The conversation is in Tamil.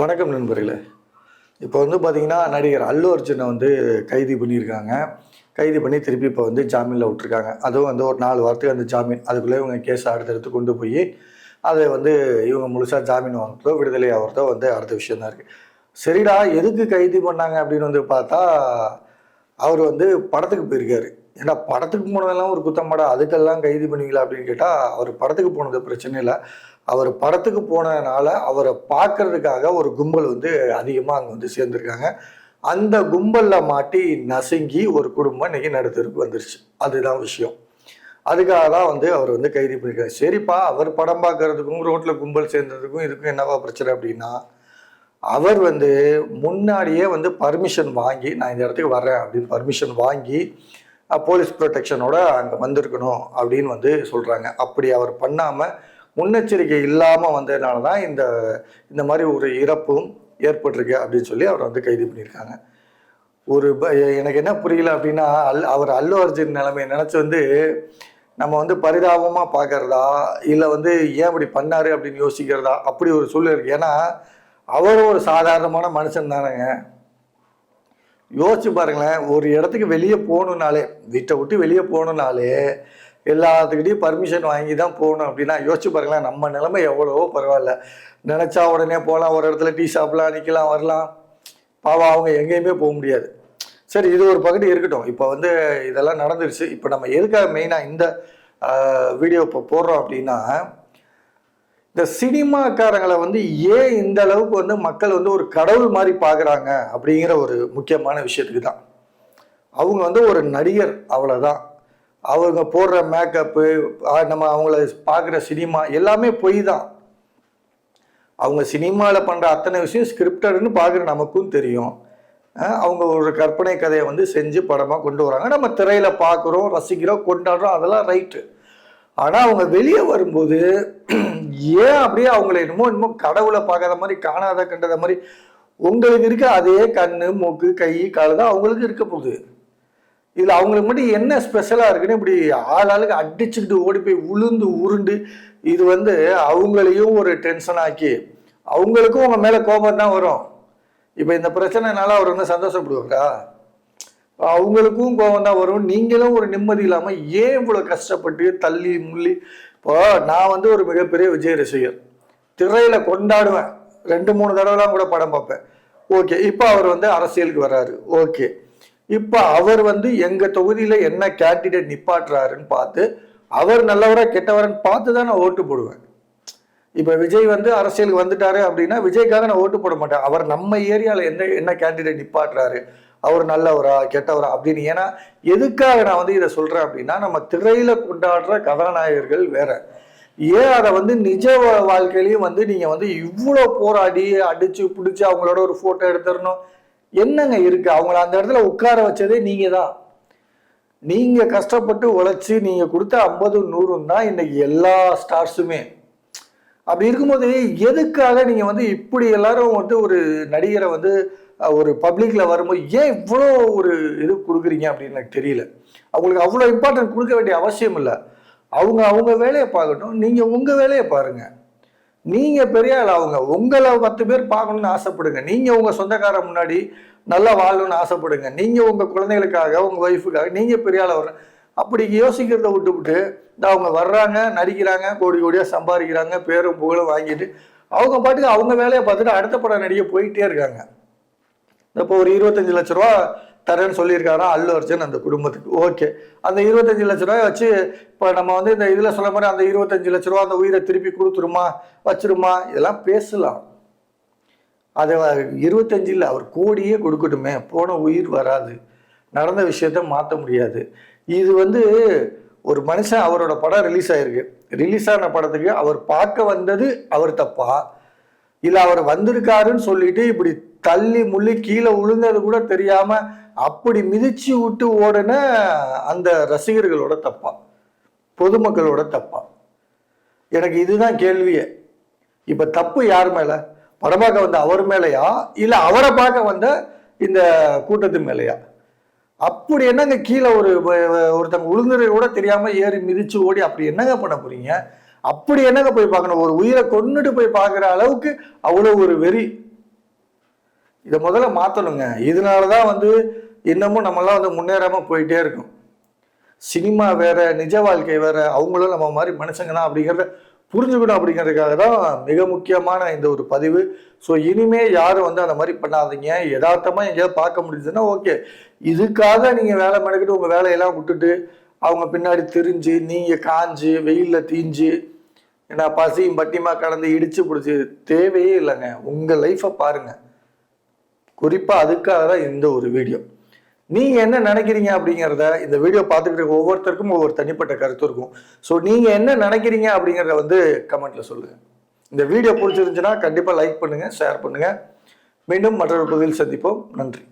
வணக்கம் நண்பர்களே. இப்போ வந்து பார்த்தீங்கன்னா நடிகர் அல்லு அர்ஜுனை வந்து கைது பண்ணியிருக்காங்க. கைது பண்ணி திருப்பி இப்போ வந்து ஜாமீனில் விட்டுருக்காங்க. அதுவும் வந்து ஒரு நாலு வாரத்துக்கு அந்த ஜாமீன் அதுக்குள்ளே இவங்க கேஸை அடுத்தடுத்து கொண்டு போய் அதை வந்து இவங்க முழுசாக ஜாமீன் வாங்குறதோ விடுதலை ஆகிறதோ வந்து அடுத்த விஷயம் தான் இருக்குது சரிடா எதுக்கு கைது பண்ணாங்க அப்படின்னு வந்து பார்த்தா அவர் வந்து படத்துக்கு போயிருக்காரு. ஏன்னா படத்துக்கு போனதெல்லாம் ஒரு குத்தமாடா அதுக்கெல்லாம் கைது பண்ணுவீங்களா அப்படின்னு கேட்டால் அவர் படத்துக்கு போனது பிரச்சனை இல்லை. அவர் படத்துக்கு போனதுனால அவரை பார்க்கறதுக்காக ஒரு கும்பல் வந்து அதிகமாக அங்கே வந்து சேர்ந்துருக்காங்க. அந்த கும்பலில் மாட்டி நசுங்கி ஒரு குடும்பம் இன்னைக்கு நடுத்தருக்கு வந்துருச்சு. அதுதான் விஷயம். அதுக்காக தான் வந்து அவர் வந்து கைது பண்ணியிருக்காரு சரிப்பா அவர் படம் பார்க்கறதுக்கும் ரோட்டில் கும்பல் சேர்ந்ததுக்கும் இதுக்கும் என்னவா பிரச்சனை அப்படின்னா அவர் வந்து முன்னாடியே வந்து பர்மிஷன் வாங்கி நான் இந்த இடத்துக்கு வர்றேன் அப்படின்னு பர்மிஷன் வாங்கி போலீஸ் ப்ரொடெக்ஷனோட அங்கே வந்திருக்கணும் அப்படின்னு வந்து சொல்கிறாங்க அப்படி அவர் பண்ணாமல் முன்னெச்சரிக்கை இல்லாமல் வந்ததுனால தான் இந்த இந்த மாதிரி ஒரு இறப்பும் ஏற்பட்டிருக்கு அப்படின்னு சொல்லி அவர் வந்து கைது பண்ணியிருக்காங்க. ஒரு ப- எனக்கு என்ன புரியல அப்படின்னா அல் அவர் அல்லு அர்ஜுன் நிலைமையை நினச்சி வந்து நம்ம வந்து பரிதாபமாக பார்க்குறதா இல்லை வந்து ஏன் இப்படி பண்ணார் அப்படின்னு யோசிக்கிறதா அப்படி ஒரு சூழ்நிலை இருக்குது ஏன்னா அவரும் ஒரு சாதாரணமான மனுஷன் தானேங்க. யோசிச்சு பாருங்களேன் ஒரு இடத்துக்கு வெளியே போகணுன்னாலே வீட்டை விட்டு வெளியே போகணுன்னாலே எல்லாத்துக்கிட்டையும் பர்மிஷன் வாங்கி தான் போகணும் அப்படின்னா யோசிச்சு பாருங்களேன் நம்ம நிலைமை எவ்வளவோ பரவாயில்ல. நினச்சா உடனே போகலாம் ஒரு இடத்துல டீ ஷாப்லாம் நிற்கலாம் வரலாம். பாவம் அவங்க எங்கேயுமே போக முடியாது. சரி இது ஒரு பகுதி இருக்கட்டும். இப்போ வந்து இதெல்லாம் நடந்துருச்சு. இப்போ நம்ம எதுக்காக மெயினாக இந்த வீடியோ இப்போ போடுறோம் அப்படின்னா இந்த சினிமாக்காரங்களை வந்து ஏன் இந்த அளவுக்கு வந்து மக்கள் வந்து ஒரு கடவுள் மாதிரி பார்க்குறாங்க அப்படிங்கிற ஒரு முக்கியமான விஷயத்துக்கு தான் அவங்க வந்து ஒரு நடிகர் அவ்வளோதான் அவங்க போடுற மேக்கப்பு நம்ம அவங்கள பார்க்குற சினிமா எல்லாமே பொய் தான். அவங்க சினிமாவில் பண்ணுற அத்தனை விஷயம் ஸ்கிரிப்டடுன்னு பார்க்குற நமக்கும் தெரியும். அவங்க ஒரு கற்பனை கதையை வந்து செஞ்சு படமாக கொண்டு வராங்க. நம்ம திரையில் பார்க்குறோம் ரசிக்கிறோம் கொண்டாடுறோம் அதெல்லாம் ரைட்டு ஆனால் அவங்க வெளியே வரும்போது ஏன் அப்படியே அவங்கள என்னமோ என்னமோ கடவுளை பார்க்காத மாதிரி காணாத கண்டத மாதிரி உங்களுக்கு இருக்க அதே கண்ணு மூக்கு கை கால் தான் அவங்களுக்கு இருக்க போகுது. இதில் அவங்களுக்கு மட்டும் என்ன ஸ்பெஷலாக இருக்குன்னு இப்படி ஆள் ஆளுக்கு அடிச்சுக்கிட்டு ஓடி போய் உளுந்து உருண்டு இது வந்து அவங்களையும் ஒரு டென்ஷன் ஆக்கி அவங்களுக்கும் உங்க மேலே கோபம் தான் வரும். இப்போ இந்த பிரச்சனைனால அவர் வந்து சந்தோஷப்படுவாரா? அவங்களுக்கும் கோபம் தான் வரும். நீங்களும் ஒரு நிம்மதி இல்லாமல் ஏன் இவ்வளோ கஷ்டப்பட்டு தள்ளி முள்ளி? இப்போ நான் வந்து ஒரு மிகப்பெரிய விஜய் ரசிகர் திரையில் கொண்டாடுவேன். ரெண்டு மூணு தடவைலாம் கூட படம் பார்ப்பேன். ஓகே இப்போ அவர் வந்து அரசியலுக்கு வர்றாரு. ஓகே. இப்போ அவர் வந்து எங்கள் தொகுதியில் என்ன கேண்டிடேட் நிப்பாட்டுறாருன்னு பார்த்து அவர் நல்லவரா கெட்டவரன்னு பார்த்து தான் நான் ஓட்டு போடுவேன். இப்போ விஜய் வந்து அரசியலுக்கு வந்துட்டாரு அப்படின்னா விஜய்க்காக நான் ஓட்டு போட மாட்டேன். அவர் நம்ம ஏரியாவில் என்ன என்ன கேண்டிடேட் நிப்பாட்டுறாரு? அவர் நல்லவரா கெட்டவரா அப்படின்னு. ஏன்னா எதுக்காக நான் வந்து இதை சொல்கிறேன் அப்படின்னா நம்ம திரையில் கொண்டாடுற கதாநாயகர்கள் வேற. ஏன் அதை வந்து நிஜ வாழ்க்கையிலையும் வந்து நீங்கள் வந்து இவ்வளோ போராடி அடித்து பிடிச்சி அவங்களோட ஒரு ஃபோட்டோ எடுத்துடணும்? என்னங்க இருக்கு? அவங்கள அந்த இடத்துல உட்கார வச்சதே நீங்க தான் நீங்க கஷ்டப்பட்டு உழைச்சி நீங்க கொடுத்த ஐம்பது நூறும் தான் இன்னைக்கு எல்லா ஸ்டார்ஸுமே. அப்படி இருக்கும்போது எதுக்காக நீங்க வந்து இப்படி எல்லாரும் வந்து ஒரு நடிகரை வந்து ஒரு பப்ளிக்ல வரும்போது ஏன் இவ்வளோ ஒரு இது கொடுக்குறீங்க அப்படின்னு எனக்கு தெரியல. அவங்களுக்கு அவ்வளோ இம்பார்ட்டன்ட் கொடுக்க வேண்டிய அவசியம் இல்லை. அவங்க அவங்க வேலையை பார்க்கட்டும். நீங்க உங்க வேலையை பாருங்கள் நீங்க பெரிய ஆள் அவங்க உங்களை பத்து பேர் பார்க்கணும்னு ஆசைப்படுங்க. நீங்க உங்க சொந்தக்காரன் முன்னாடி நல்லா வாழணும்னு ஆசைப்படுங்க. நீங்க உங்க குழந்தைகளுக்காக உங்க ஒய்ஃபுக்காக நீங்க பெரிய ஆள் வரணும் அப்படி யோசிக்கிறத விட்டுவிட்டு இந்த அவங்க வர்றாங்க நடிக்கிறாங்க கோடி கோடியா சம்பாதிக்கிறாங்க பேரும் புகழும் வாங்கிட்டு அவங்க பாட்டுக்கு அவங்க வேலையை பார்த்துட்டு அடுத்த படம் நடிக்க போயிட்டே இருக்காங்க. இப்போ ஒரு இருபத்தஞ்சு லட்ச ரூபா தரேன்னு சொல்லியிருக்காரா அல்லு அர்ஜுன் அந்த குடும்பத்துக்கு. ஓகே. அந்த இருபத்தஞ்சு லட்ச ரூபாய் வச்சு இப்போ நம்ம வந்து இந்த இதில் சொல்ல மாதிரி அந்த இருபத்தஞ்சு லட்ச ரூபா அந்த உயிரை திருப்பி கொடுத்துருமா வச்சிருமா? இதெல்லாம் பேசலாம். அது இருபத்தஞ்சு இல்லை அவர் கோடியே கொடுக்கட்டுமே. போன உயிர் வராது. நடந்த விஷயத்த மாற்ற முடியாது. இது வந்து ஒரு மனுஷன் அவரோட படம் ரிலீஸ் ஆயிருக்கு. ரிலீஸ் ஆன படத்துக்கு அவர் பார்க்க வந்தது அவர் தப்பா? இல்லை அவர் வந்திருக்காருன்னு சொல்லிட்டு இப்படி தள்ளி முள்ளி கீழே விழுந்தது கூட தெரியாம அப்படி மிதிச்சு விட்டு ஓடுன அந்த ரசிகர்களோட தப்பா. பொதுமக்களோட தப்பா. எனக்கு இதுதான் கேள்வியே. இப்ப தப்பு யார் மேல? படம் பார்க்க வந்த அவர் மேலையா? இல்ல அவரை பார்க்க வந்த இந்த கூட்டத்து மேலையா? அப்படி என்னங்க கீழே ஒரு ஒருத்தங்க உளுந்துரை கூட தெரியாம ஏறி மிதிச்சு ஓடி அப்படி என்னங்க பண்ண போறீங்க? அப்படி என்னங்க போய் பார்க்கணும்? ஒரு உயிரை கொண்டுட்டு போய் பார்க்குற அளவுக்கு அவ்வளோ ஒரு வெறி. இதை முதல்ல மாற்றணுங்க இதனால தான் வந்து இன்னமும் நம்மளாம் வந்து முன்னேறாமல் போயிட்டே இருக்கும். சினிமா வேற நிஜ வாழ்க்கை வேற அவங்களும் நம்ம மாதிரி மனுஷங்க தான் அப்படிங்கிறத புரிஞ்சுக்கணும் அப்படிங்கிறதுக்காக தான் மிக முக்கியமான இந்த ஒரு பதிவு. ஸோ இனிமே யாரும் வந்து அந்த மாதிரி பண்ணாதீங்க. யதார்த்தமாக எங்கேயாவது பார்க்க முடியுதுன்னா ஓகே. இதுக்காக நீங்கள் வேலை மெனக்கிட்டு உங்கள் வேலையெல்லாம் விட்டுட்டு அவங்க பின்னாடி திரிஞ்சு நீங்கள் காஞ்சு வெயிலில் தீஞ்சு என்ன பசியும் பட்டியமாக கடந்து இடிச்சு பிடிச்சி தேவையே இல்லைங்க. உங்கள் லைஃப்பை பாருங்கள் குறிப்பாக அதுக்காக தான் இந்த ஒரு வீடியோ நீங்கள் என்ன நினைக்கிறீங்க அப்படிங்கிறத இந்த வீடியோ பார்த்துக்கிட்டு இருக்க ஒவ்வொருத்தருக்கும் ஒவ்வொரு தனிப்பட்ட கருத்து இருக்கும். ஸோ நீங்கள் என்ன நினைக்கிறீங்க அப்படிங்கிறத வந்து கமெண்ட்டில் சொல்லுங்கள் இந்த வீடியோ பிடிச்சிருந்துச்சுன்னா கண்டிப்பாக லைக் பண்ணுங்கள் ஷேர் பண்ணுங்கள் மீண்டும் மற்றொரு பகுதியில் சந்திப்போம். நன்றி.